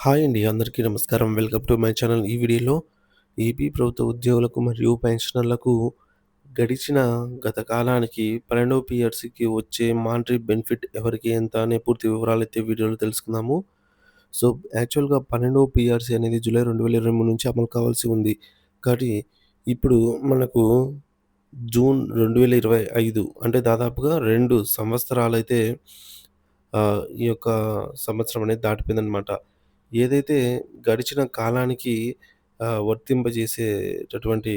Hi అండి. అందరికీ నమస్కారం. Welcome to my channel. ఈ వీడియోలో ఏపీ ప్రభుత్వ ఉద్యోగులకు మరియు పెన్షనర్లకు గడిచిన గత కాలానికి 12వ పీఆర్సీకి వచ్చే మానిటరీ బెనిఫిట్ ఎవరికి ఎంత అనే పూర్తి వివరాలు అయితే వీడియోలో తెలుసుకుందాము. సో, యాక్చువల్‌గా 12వ పీఆర్సీ అనేది జూలై 2023 నుంచి అమలు కావాల్సి ఉంది. కానీ ఇప్పుడు మనకు జూన్ 2025 అంటే దాదాపుగా రెండు సంవత్సరాలైతే ఈ యొక్క సంవత్సరం అనేది దాటిపోయిందనమాట. ఏదైతే గడిచిన కాలానికి ఆహ్, వర్తింపజేసేటటువంటి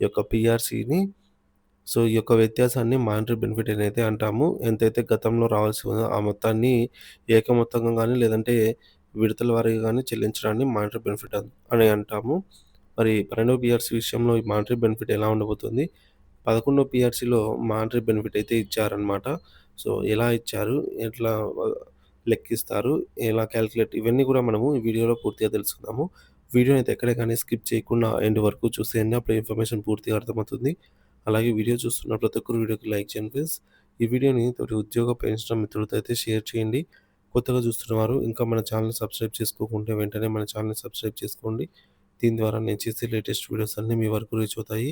ఈ యొక్క పీఆర్సీని సో, ఈ యొక్క వ్యత్యాసాన్ని మానిటరీ బెనిఫిట్ అనైతే అంటాము. ఎంతైతే గతంలో రావాల్సి ఉందో ఆ మొత్తాన్ని ఏకమొత్తంగా గానీ, లేదంటే విడతల వారీగా గానీ చెల్లించడాన్ని మానిటరీ బెనిఫిట్ అన్ అని అంటాము. మరి 12వ పీఆర్సీ విషయంలో ఈ మానిటరీ బెనిఫిట్ ఎలా ఉండబోతుంది? 11వ పీఆర్సీలో మానిటరీ బెనిఫిట్ అయితే ఇచ్చారనమాట. సో, ఎలా ఇచ్చారు? ఎట్లా లెక్కిస్తారు? ఎలా క్యాలిక్యులేట్ ఇవన్నీ కూడా మనము ఈ వీడియోలో పూర్తిగా తెలుసుకుందాము. వీడియోని అయితే ఎక్కడ కానీ స్కిప్ చేయకుండా ఎండ్ వరకు చూసేయండి. అప్పుడు ఇన్ఫర్మేషన్ పూర్తిగా అర్థమవుతుంది. అలాగే వీడియో చూస్తున్న ప్రతి ఒక్కరు వీడియోకి లైక్ చేయండి ఫ్రెండ్స్. ఈ వీడియోని తోటి ఉద్యోగ పెన్షనర్ మిత్రులతో అయితే షేర్ చేయండి. కొత్తగా చూస్తున్నవారు ఇంకా మన ఛానల్ సబ్స్క్రైబ్ చేసుకోకుంటే వెంటనే మన ఛానల్ని సబ్స్క్రైబ్ చేసుకోండి. దీని ద్వారా నేను చేసే లేటెస్ట్ వీడియోస్ అన్నీ మీ వరకు రీచ్ అవుతాయి.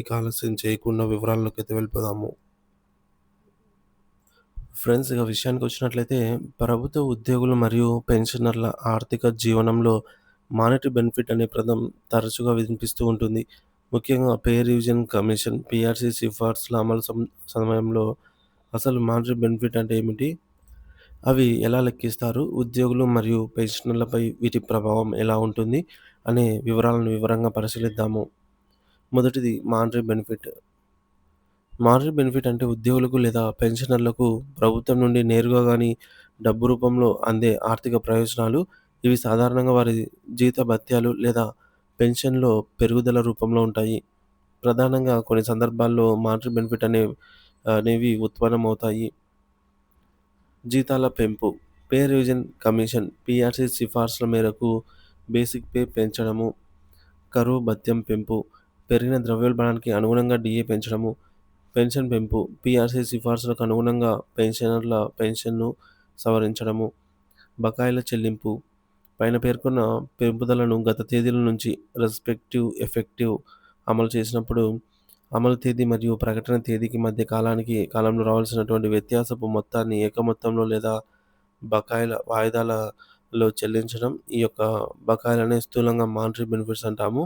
ఇక ఆలస్యం చేయకుండా వివరాల్లోకైతే వెళ్ళిపోదాము. ఫ్రెండ్స్ ఇక విషయానికి వచ్చినట్లయితే ప్రభుత్వ ఉద్యోగులు మరియు పెన్షనర్ల ఆర్థిక జీవనంలో మానిటరీ బెనిఫిట్ అనే పదం తరచుగా వినిపిస్తూ ఉంటుంది. ముఖ్యంగా పే రివిజన్ కమిషన్ పీఆర్సీ సిఫార్సుల అమలు సమయంలో అసలు మానిటరీ బెనిఫిట్ అంటే ఏమిటి? అవి ఎలా లెక్కిస్తారు? ఉద్యోగులు మరియు పెన్షనర్లపై వీటి ప్రభావం ఎలా ఉంటుంది? అనే వివరాలను వివరంగా పరిశీలిద్దాము. మొదటిది మానిటరీ బెనిఫిట్. మానిటరీ బెనిఫిట్ అంటే ఉద్యోగులకు లేదా పెన్షనర్లకు ప్రభుత్వం నుండి నేరుగా కానీ డబ్బు రూపంలో అందే ఆర్థిక ప్రయోజనాలు. ఇవి సాధారణంగా వారి జీత భత్యాలు లేదా పెన్షన్‌లో పెరుగుదల రూపంలో ఉంటాయి. ప్రధానంగా కొన్ని సందర్భాల్లో మానిటరీ బెనిఫిట్ అనే అనేవి ఉత్పన్నమవుతాయి. జీతాల పెంపు పే రివిజన్ కమిషన్ పీఆర్సీ సిఫార్సుల మేరకు బేసిక్ పే పెంచడము. కరువు భత్యం పెంపు పెరిగిన ద్రవ్యోల్బణానికి అనుగుణంగా డీఏ పెంచడము. పెన్షన్ పెంపు పీఆర్సీ సిఫార్సులకు అనుగుణంగా పెన్షనర్ల పెన్షన్‌ను సవరించడము. బకాయిల చెల్లింపు పైన పేర్కొన్న పెంపుదలను గత తేదీల నుంచి రెస్పెక్టివ్ ఎఫెక్టివ్ అమలు చేసినప్పుడు అమలు తేదీ మరియు ప్రకటన తేదీకి మధ్య కాలానికి కాలంలో రావాల్సినటువంటి వ్యత్యాసపు మొత్తాన్ని ఏక మొత్తంలో లేదా బకాయిల వాయిదాలలో చెల్లించడం. ఈ యొక్క బకాయిలనే స్థూలంగా మానిటరీ బెనిఫిట్స్ అంటాము.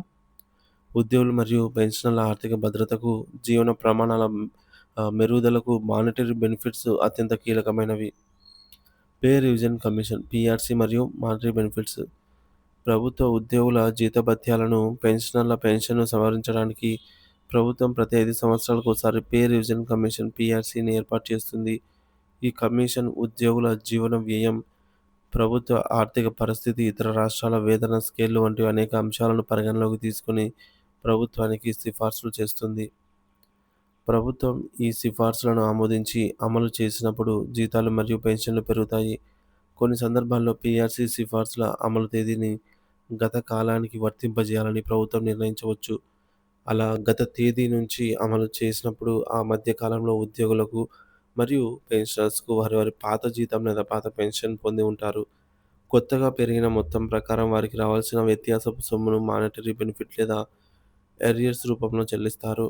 ఉద్యోగులు మరియు పెన్షనర్ల ఆర్థిక భద్రతకు, జీవన ప్రమాణాల మెరుగుదలకు మానిటరీ బెనిఫిట్స్ అత్యంత కీలకమైనవి. పే రివిజన్ కమిషన్ పీఆర్సీ మరియు మానిటరీ బెనిఫిట్స్ ప్రభుత్వ ఉద్యోగుల జీతభత్యాలను, పెన్షనర్ల పెన్షన్‌ను సవరించడానికి ప్రభుత్వం ప్రతి ఐదు సంవత్సరాలకు ఒకసారి పే రివిజన్ కమిషన్ పీఆర్సీని ఏర్పాటు చేస్తుంది. ఈ కమిషన్ ఉద్యోగుల జీవన వ్యయం, ప్రభుత్వ ఆర్థిక పరిస్థితి, ఇతర రాష్ట్రాల వేతన స్కేల్‌లు వంటి అనేక అంశాలను పరిగణలోకి తీసుకొని ప్రభుత్వానికి సిఫార్సులు చేస్తుంది. ప్రభుత్వం ఈ సిఫార్సులను ఆమోదించి అమలు చేసినప్పుడు జీతాలు మరియు పెన్షన్లు పెరుగుతాయి. కొన్ని సందర్భాల్లో పీఆర్సీ సిఫార్సుల అమలు తేదీని గత కాలానికి వర్తింపజేయాలని ప్రభుత్వం నిర్ణయించవచ్చు. అలా గత తేదీ నుంచి అమలు చేసినప్పుడు ఆ మధ్య కాలంలో ఉద్యోగులకు మరియు పెన్షనర్స్‌కు వారి వారి పాత జీతం లేదా పాత పెన్షన్ పొంది ఉంటారు. కొత్తగా పెరిగిన మొత్తం ప్రకారం వారికి రావాల్సిన వ్యత్యాసపు సొమ్మును మానిటరీ బెనిఫిట్ లేదా ఎరియర్స్ రూపంలో చెల్లిస్తారు.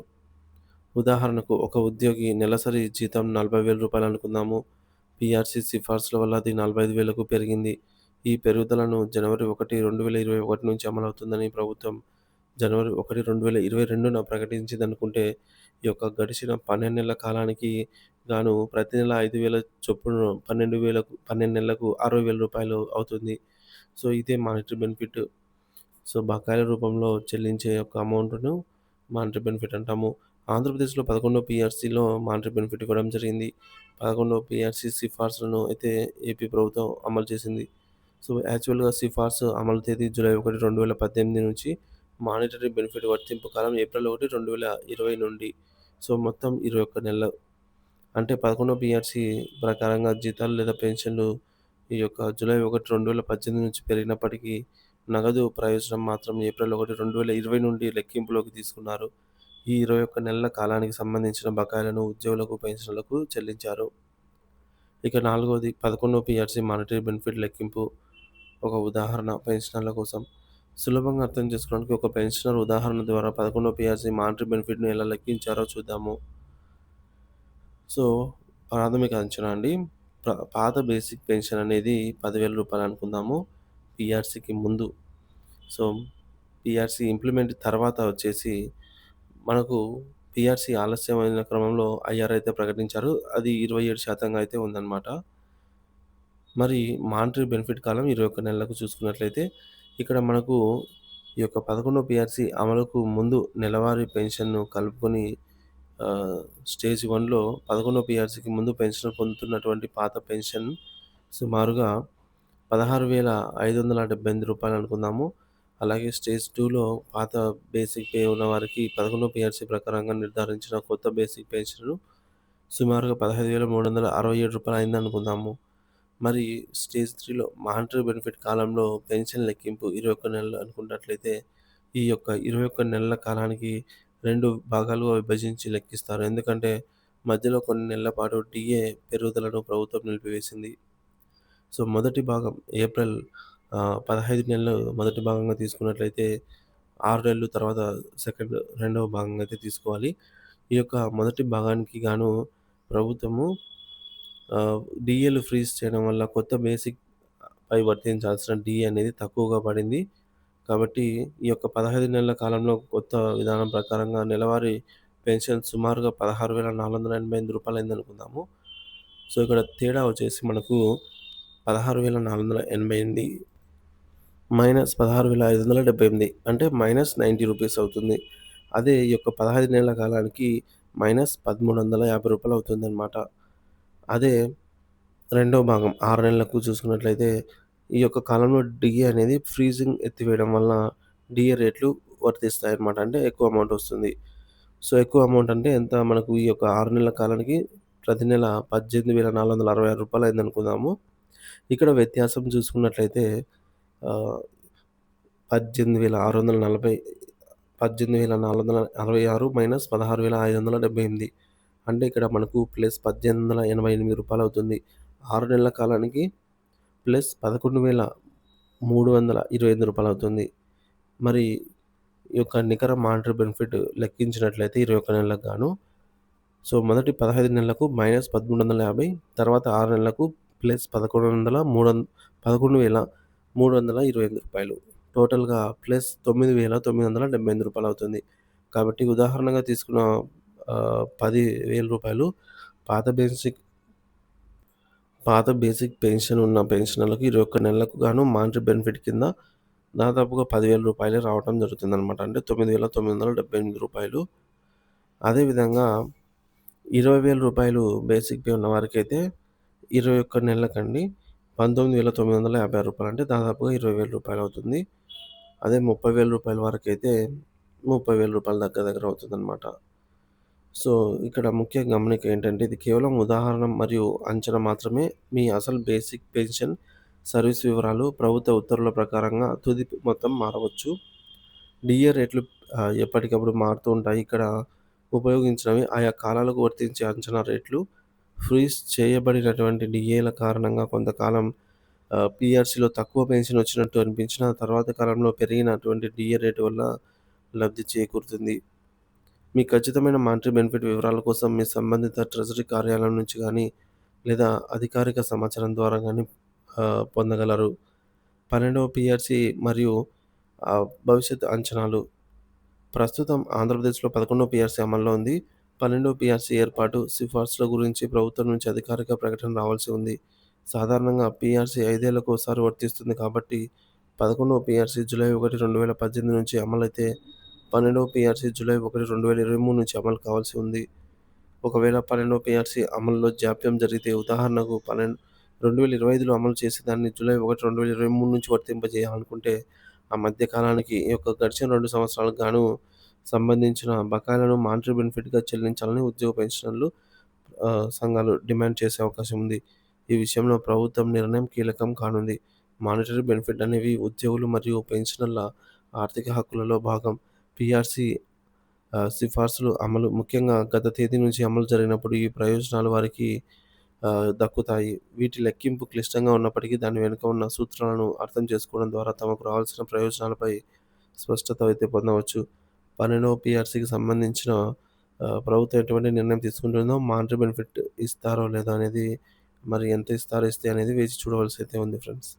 ఉదాహరణకు ఒక ఉద్యోగి నెలసరి జీతం నలభై వేల రూపాయలు అనుకుందాము. పిఆర్సీ సిఫార్సుల వల్ల అది 45,000కు పెరిగింది. ఈ పెరుగుదలను జనవరి 1, 2021 నుంచి అమలవుతుందని ప్రభుత్వం జనవరి 1, 2022న ప్రకటించిందనుకుంటే ఈ యొక్క గడిచిన 12 నెలల కాలానికి గాను ప్రతి నెల ఐదు వేల చొప్పున 12,000కు 12 నెలలకు అరవై వేల రూపాయలు అవుతుంది. సో, ఇదే మానిటరీ బెనిఫిట్. సో, బకాయిల రూపంలో చెల్లించే యొక్క అమౌంట్‌ను మానిటరీ బెనిఫిట్ అంటాము. ఆంధ్రప్రదేశ్‌లో 11వ పీఆర్సీలో మానిటరీ బెనిఫిట్ ఇవ్వడం జరిగింది. 11వ పీఆర్సీ సిఫార్సులను అయితే ఏపీ ప్రభుత్వం అమలు చేసింది. సో, యాక్చువల్‌గా సిఫార్సు అమలు తేదీ జూలై 1, 2018 నుంచి మానిటరీ బెనిఫిట్ వర్తింపు కాలం ఏప్రిల్ 1, 2020 నుండి. సో, మొత్తం 21 నెలలు. అంటే పదకొండో పిఆర్సీ ప్రకారంగా జీతాలు లేదా పెన్షన్లు ఈ యొక్క జూలై 1, 2018 నుంచి పెరిగినప్పటికీ నగదు ప్రయోజనం మాత్రం ఏప్రిల్ 1, 2020 నుండి లెక్కింపులోకి తీసుకున్నారు. ఈ 21 నెలల కాలానికి సంబంధించిన బకాయిలను ఉద్యోగులకు, పెన్షన్లకు చెల్లించారు. ఇక నాలుగోది 11వ పిఆర్సి మానిటరీ బెనిఫిట్ లెక్కింపు. ఒక ఉదాహరణ పెన్షనర్ల కోసం. సులభంగా అర్థం చేసుకోవడానికి ఒక పెన్షనర్ ఉదాహరణ ద్వారా 11వ పిఆర్సి మానిటరీ బెనిఫిట్ను ఎలా లెక్కించారో చూద్దాము. సో, ప్రాథమిక అంచనా అండి. పాత బేసిక్ పెన్షన్ అనేది పదివేల రూపాయలు అనుకుందాము. పిఆర్సీకి ముందు. సో, పిఆర్సీ ఇంప్లిమెంట్ తర్వాత వచ్చేసి మనకు పిఆర్సీ ఆలస్యమైన క్రమంలో ఐఆర్ అయితే ప్రకటించారు. అది 27% అయితే ఉందన్నమాట. మరి మానిటరీ బెనిఫిట్ కాలం 21 నెలలకు చూసుకున్నట్లయితే ఇక్కడ మనకు ఈ యొక్క పదకొండో పిఆర్సీ అమలుకు ముందు నెలవారీ పెన్షన్‌ను కలుపుకొని స్టేజ్ 1లో 11వ పీఆర్సీకి ముందు పెన్షన్ పొందుతున్నటువంటి పాత పెన్షన్ సుమారుగా పదహారు వేల ఐదు వందల డెబ్బై ఎనిమిది రూపాయలు అనుకుందాము. అలాగే స్టేజ్ టూలో పాత బేసిక్ పే ఉన్నవారికి పదకొండు పిఆర్సీ ప్రకారంగా నిర్ధారించిన కొత్త బేసిక్ పెన్షన్ సుమారుగా రూ. 15,367 అయిందనుకుందాము. మరి స్టేజ్ త్రీలో మానిటరీ బెనిఫిట్ కాలంలో పెన్షన్ లెక్కింపు 21 నెలలు అనుకున్నట్లయితే ఈ యొక్క 21 నెలల కాలానికి రెండు భాగాలుగా విభజించి లెక్కిస్తారు. ఎందుకంటే మధ్యలో కొన్ని నెలల పాటు డీఏ పెరుగుదలను ప్రభుత్వం నిలిపివేసింది. సో, మొదటి భాగం ఏప్రిల్ పదహైదు నెలలు మొదటి భాగంగా తీసుకున్నట్లయితే ఆరు నెలలు తర్వాత సెకండ్ రెండవ భాగంగా అయితే తీసుకోవాలి. ఈ యొక్క మొదటి భాగానికి గాను ప్రభుత్వము డిఏలు డీఏలు ఫ్రీజ్ చేయడం వల్ల కొత్త బేసిక్ పై వర్తించాల్సిన డిఏ అనేది తక్కువగా పడింది. కాబట్టి ఈ యొక్క 15 నెలల కాలంలో కొత్త విధానం ప్రకారంగా నెలవారీ పెన్షన్ సుమారుగా పదహారు వేల నాలువందల ఎనభై ఎనిమిది రూపాయలందనుకుందాము సో, ఇక్కడ తేడా వచ్చేసి మనకు పదహారు వేల నాలుగు వందల ఎనభై ఎనిమిది మైనస్ పదహారు వేల ఐదు వందల డెబ్బై ఎనిమిది అంటే మైనస్ నైంటీ రూపీస్ అవుతుంది. అదే ఈ యొక్క పదహారు నెలల కాలానికి మైనస్ పదమూడు వందల యాభై రూపాయలు అవుతుందన్నమాట. అదే రెండవ భాగం ఆరు నెలలకు చూసుకున్నట్లయితే ఈ యొక్క కాలంలో డిఏ అనేది ఫ్రీజింగ్ ఎత్తివేయడం వల్ల డిఏ రేట్లు వర్తిస్తాయి అన్నమాట అంటే ఎక్కువ అమౌంట్ వస్తుంది. సో ఎక్కువ అమౌంట్ అంటే ఎంత? మనకు ఈ యొక్క ఆరు నెలల కాలానికి ప్రతి నెల పద్దెనిమిది వేల నాలుగు వందల అరవై ఆరు రూపాయలు అయిందనుకుందాము. ఇక్కడ వ్యత్యాసం చూసుకున్నట్లయితే పద్దెనిమిది వేల ఆరు వందల నలభై పద్దెనిమిది వేల నాలుగు వందల అరవై ఆరు మైనస్ పదహారు వేల ఐదు వందల డెబ్బై ఎనిమిది. అంటే ఇక్కడ మనకు ప్లస్ పద్దెనిమిది వందల ఎనభై ఎనిమిది రూపాయలు అవుతుంది ఆరు నెలల కాలానికి ప్లస్ పదకొండు వేల మూడు వందల ఇరవై ఎనిమిది రూపాయలు అవుతుంది. మరి ఈ యొక్క నికర మానిటరీ బెనిఫిట్ లెక్కించినట్లయితే ఇరవై ఒక్క నెలలకు గాను సో మొదటి పదహైదు నెలలకు మైనస్ పదమూడు వందల యాభై తర్వాత ఆరు నెలలకు ప్లస్ పదకొండు వందల మూడు వంద పదకొండు వేల మూడు వందల ఇరవై ఎనిమిది రూపాయలు. టోటల్గా ప్లస్ తొమ్మిది వేల తొమ్మిది వందల డెబ్బై ఎనిమిది రూపాయలు అవుతుంది. కాబట్టి ఉదాహరణగా తీసుకున్న పది వేల రూపాయలు పాత బేసిక్ పాత బేసిక్ పెన్షన్ ఉన్న పెన్షనర్లకు ఇరవై ఒక్క నెలలకు గాను మానిటరీ బెనిఫిట్ కింద దాదాపుగా పదివేల రూపాయలు రావడం జరుగుతుంది అనమాట అంటే తొమ్మిది వేల తొమ్మిది వందల డెబ్బై ఎనిమిది రూపాయలు. అదేవిధంగా ఇరవై వేల రూపాయలు బేసిక్ పే ఉన్న వారికైతే ఇరవై ఒక్క నెలలకండి రూ. 19,956 అంటే దాదాపుగా ఇరవై వేల రూపాయలు అవుతుంది. అదే ముప్పై వేల రూపాయల వరకు అయితే ముప్పై వేల రూపాయల దగ్గర దగ్గర అవుతుందన్నమాట. సో, ఇక్కడ ముఖ్య గమనిక ఏంటంటే ఇది కేవలం ఉదాహరణ మరియు అంచనా మాత్రమే. మీ అసలు బేసిక్ పెన్షన్ సర్వీస్ వివరాలు ప్రభుత్వ ఉత్తర్వుల ప్రకారంగా తుది మొత్తం మారవచ్చు. డిఏ రేట్లు ఎప్పటికప్పుడు మారుతూ ఉంటాయి. ఇక్కడ ఉపయోగించినవి ఆయా కాలాలకు వర్తించే అంచనా రేట్లు. ఫ్రీజ్ చేయబడినటువంటి డిఏల కారణంగా కొంతకాలం పిఆర్సీలో తక్కువ పెన్షన్ వచ్చినట్టు అనిపించిన తర్వాత కాలంలో పెరిగినటువంటి డిఏ రేటు వల్ల లబ్ధి చేకూరుతుంది. మీ ఖచ్చితమైన మానిటరీ బెనిఫిట్ వివరాల కోసం మీ సంబంధిత ట్రెజరీ కార్యాలయం నుంచి కానీ లేదా అధికారిక సమాచారం ద్వారా కానీ పొందగలరు. 12వ పీఆర్సీ మరియు భవిష్యత్ అంచనాలు ప్రస్తుతం ఆంధ్రప్రదేశ్‌లో 11వ పీఆర్సీ అమల్లో ఉంది. 12వ పీఆర్సీ ఏర్పాటు సిఫార్సుల గురించి ప్రభుత్వం నుంచి అధికారిక ప్రకటన రావాల్సి ఉంది. సాధారణంగా పీఆర్సీ ఒకసారి వర్తిస్తుంది కాబట్టి 11వ పీఆర్సీ జూలై 1, 2018 నుంచి అమలైతే 12వ పీఆర్సీ జూలై 1, 2023 నుంచి అమలు కావాల్సి ఉంది. ఒకవేళ 12వ పీఆర్సీ అమలులో జాప్యం జరిగితే ఉదాహరణకు పన్నెండు రెండు వేల ఇరవై ఐదులో అమలు చేసేదాన్ని జూలై 1, 2023 నుంచి వర్తింపజేయాలనుకుంటే ఆ మధ్య కాలానికి ఈ యొక్క గడిచిన రెండు సంవత్సరాలకు గాను సంబంధించిన బకాయిలను మానిటరీ బెనిఫిట్‌గా చెల్లించాలని ఉద్యోగ పెన్షనర్లు సంఘాలు డిమాండ్ చేసే అవకాశం ఉంది. ఈ విషయంలో ప్రభుత్వం నిర్ణయం కీలకం కానుంది. మానిటరీ బెనిఫిట్ అనేవి ఉద్యోగులు మరియు పెన్షనర్ల ఆర్థిక హక్కులలో భాగం. పిఆర్సి సిఫార్సులు అమలు ముఖ్యంగా గత తేదీ నుంచి అమలు జరిగినప్పుడు ఈ ప్రయోజనాలు వారికి దక్కుతాయి. వీటి లెక్కింపు క్లిష్టంగా ఉన్నప్పటికీ దాని వెనుక ఉన్న సూత్రాలను అర్థం చేసుకోవడం ద్వారా తమకు రావాల్సిన ప్రయోజనాలపై స్పష్టత అయితే పొందవచ్చు. 12వ పీఆర్సీకి సంబంధించిన ప్రభుత్వం ఎటువంటి నిర్ణయం తీసుకుంటుందో, మానిటరీ బెనిఫిట్ ఇస్తారో లేదో అనేది మరి ఎంత ఇస్తారో, ఇస్తే అనేది వేచి చూడవలసి అయితే ఉంది ఫ్రెండ్స్.